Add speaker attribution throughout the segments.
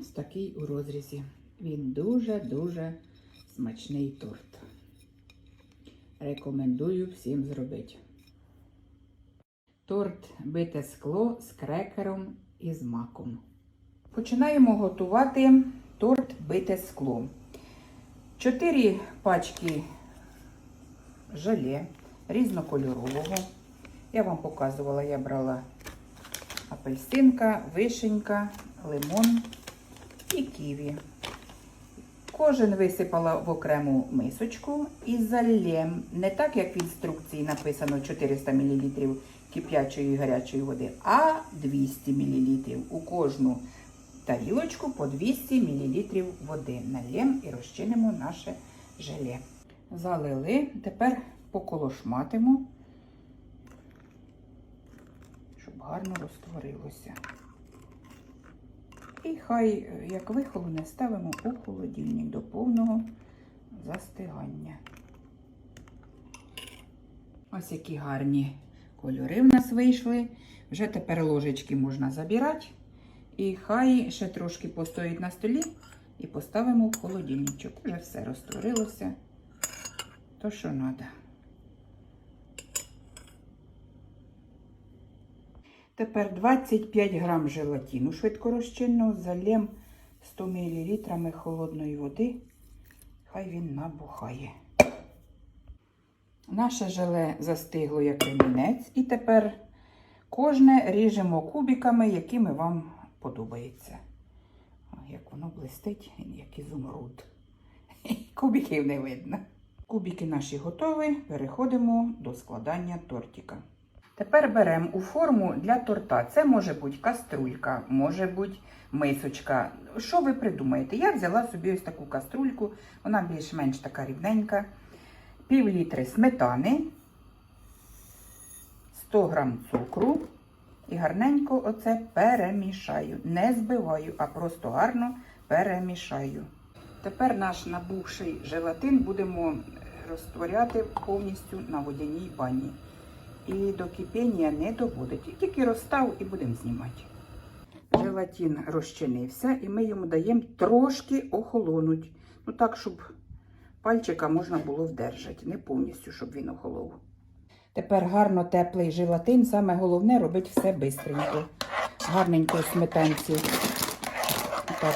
Speaker 1: Ось такий у розрізі. Він дуже-дуже смачний торт. Рекомендую всім зробити. Торт бите скло з крекером і з маком. Починаємо готувати торт бите скло. Чотири пачки желе різнокольорового. Я вам показувала, я брала апельсинка, вишенька, лимон і ківі. Кожен висипала в окрему мисочку і залєм, не так, як в інструкції написано 400 мл кип'ячої гарячої води, а 200 мл. У кожну тарілочку по 200 мл води. Нальємо і розчинимо наше желе. Залили, тепер поколошматимо, щоб гарно розтворилося. І хай, як вихолоне, ставимо у холодильник до повного застигання. Ось які гарні кольори в нас вийшли. Вже тепер ложечки можна забирати. І хай ще трошки постоїть на столі і поставимо в холодильничок. Вже все розтворилося. То, що треба. Тепер 25 грам желатину швидкорозчинного, залєм 100 мл холодної води. Хай він набухає. Наше желе застигло як ремінець. І тепер кожне ріжемо кубиками, якими вам подобається. Як воно блистить, як ізумруд. Кубиків не видно. Кубики наші готові. Переходимо до складання тортика. Тепер беремо у форму для торта. Це може бути каструлька, може бути мисочка. Що ви придумаєте? Я взяла собі ось таку каструльку, вона більш-менш така рівненька. Пів літри сметани, 100 грам цукру і гарненько оце перемішаю. Не збиваю, а просто гарно перемішаю. Тепер наш набухший желатин будемо розтворяти повністю на водяній бані. І до кипіння не доводить. Тільки розстав і будемо знімати. Желатин розчинився і ми йому даємо трошки охолонуть. Ну так, щоб пальчика можна було вдержати. Не повністю, щоб він охолов. Тепер гарно теплий желатин. Саме головне робити все бистренько. Гарненько сметанці. Так.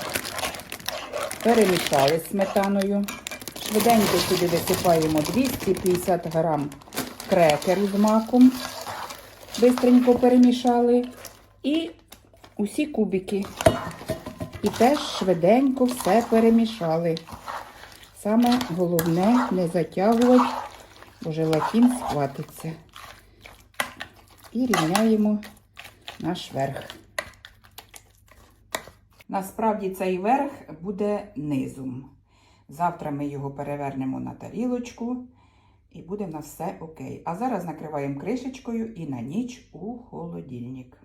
Speaker 1: Перемішали з сметаною. Швиденько сюди висипаємо 250 грам крекеру з маком. Бистренько перемішали. І усі кубики. І теж швиденько все перемішали. Саме головне не затягувати, бо желатин схватиться. І рівняємо наш верх. Насправді цей верх буде низом. Завтра ми його перевернемо на тарілочку і буде в нас все окей. А зараз накриваємо кришечкою і на ніч у холодильник.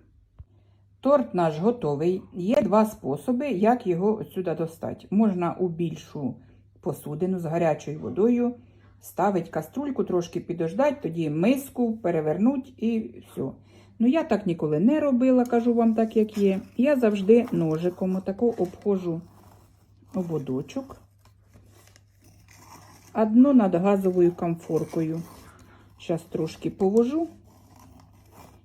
Speaker 1: Торт наш готовий. Є два способи, як його сюди достати. Можна у більшу посудину з гарячою водою ставити каструльку, трошки підождати, тоді миску перевернуть і все. Ну, я так ніколи не робила, кажу вам так, як є. Я завжди ножиком отако обходжу ободочок. А дно над газовою комфоркою. Зараз трошки повожу.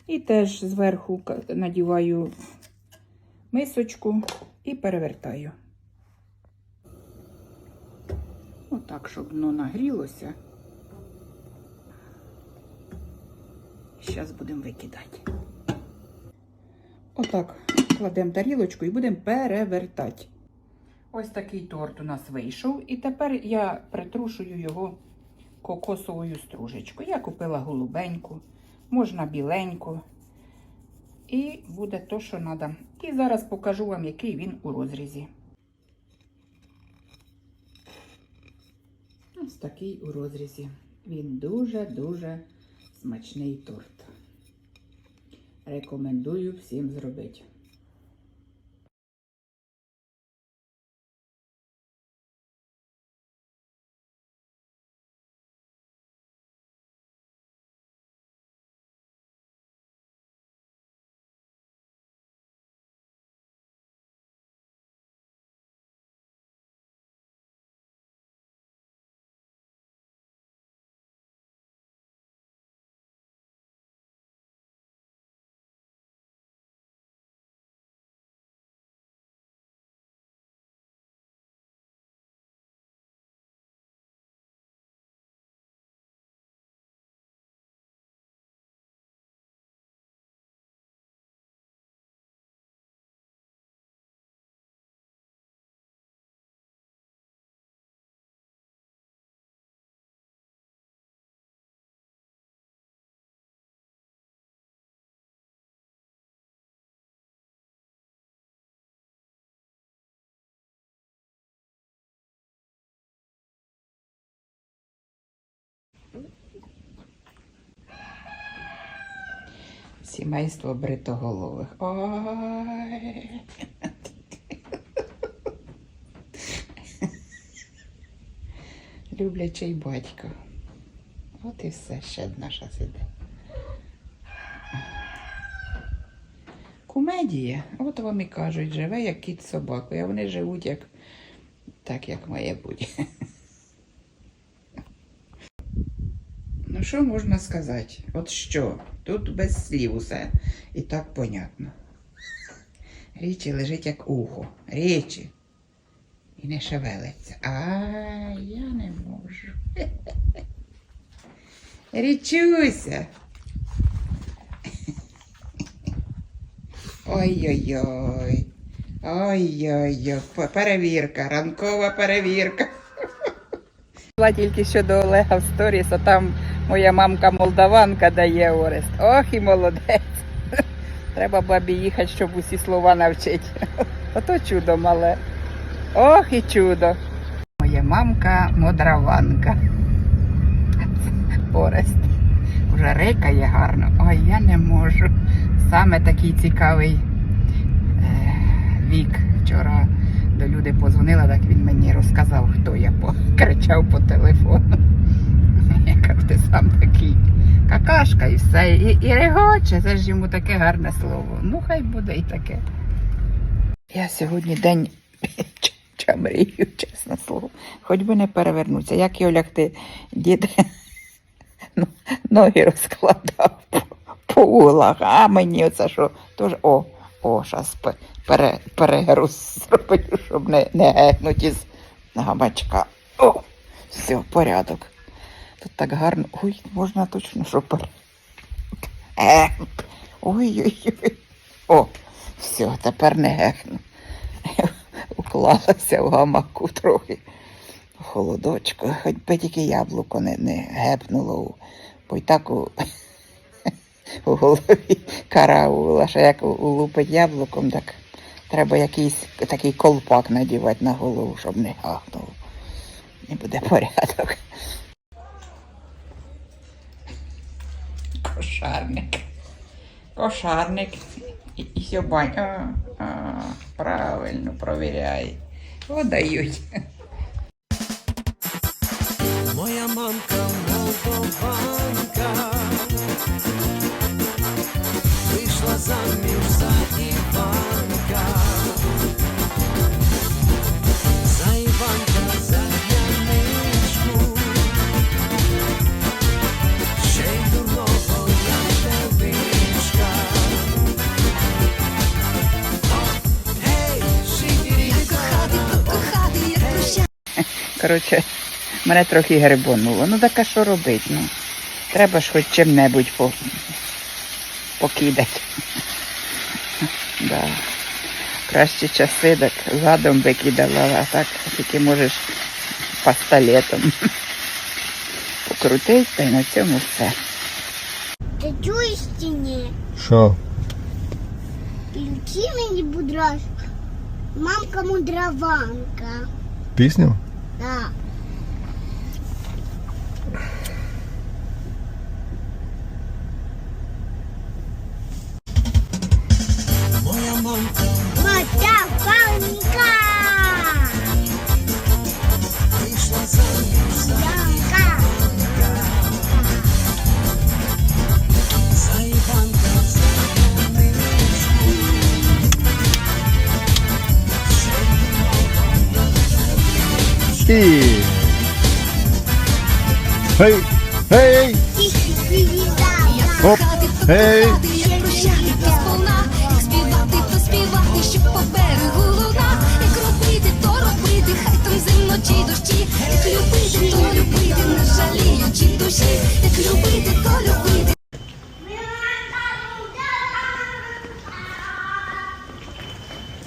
Speaker 1: І теж зверху надіваю мисочку і перевертаю. Отак, щоб дно нагрілося. Зараз будемо викидати. Отак кладемо тарілочку і будемо перевертати. Ось такий торт у нас вийшов. І тепер я притрушую його кокосовою стружечкою. Я купила голубеньку, можна біленьку. І буде то, що треба. І зараз покажу вам, який він у розрізі. Ось такий у розрізі. Він дуже-дуже смачний торт. Рекомендую всім зробити. Сімейство бритоголових. Ой. Люблячий батько. От і все, ще наша сиде. Кумедія. От вам і кажуть, живе як кіт з собакою, а вони живуть як так, як має бути. Що можна сказати? От що? Тут без слів усе. І так понятно. Річі лежить як ухо. Річі. І не шевелиться. А я не можу. Річуся. Ой-ой-ой. Ой-ой-ой. Перевірка, ранкова перевірка. Була тільки що до Олега в сторіс, а там моя мамка молдаванка дає Орест. Ох і молодець. Треба бабі їхати, щоб усі слова навчити. Ото чудо мале. Ох і чудо. Моя мамка мудраванка. Орест. Уже рикає гарно. Ой, я не можу. Саме такий цікавий е, вік. Вчора до люди позвонила, так він мені розказав, хто я кричав по телефону. Я кажу, ти сам такий какашка і все. І, і регоче, це ж йому таке гарне слово. Ну, хай буде і таке. Я сьогодні день чамрію, чесне слово. Хоч би не перевернуться. Як його лягти, дід ну, ноги розкладав по, по углах, а мені оце що, теж, о, о, зараз пере, перегруз зроблю, щоб не, не гекнуть із гамачка. О, все, порядок. Тут так гарно. Ой, можна точно, що. Е, ой-ой-ой. О, все, тепер не гекну. Уклалася в гамаку трохи. в Холодочку, хоч би тільки яблуко не, не гепнуло, бо й так у, у голові караула, що як улупить яблуком, так треба якийсь такий колпак надівати на голову, щоб не гахнуло. І буде порядок. Кошарник. Кошарник. І, і сьобань. А, правильно, провіряй. Подають.
Speaker 2: Моя
Speaker 1: Коротше, мене трохи грибонуло. Ну так а що робити? Ну, треба ж хоч чим-небудь по... покидати. Да. Кращі часи, так задом би кидала, а так тільки можеш пастолетом. Покрутить, та й на цьому все.
Speaker 3: Ти чуєш чи ні?
Speaker 4: Що?
Speaker 3: Включи мені, будь ласка. Мамка мудраванка.
Speaker 4: Пісню?
Speaker 3: Да.
Speaker 5: Душі, як любити, то любити.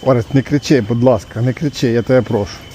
Speaker 4: Орест, не кричи, будь ласка, не кричи, я тебе прошу.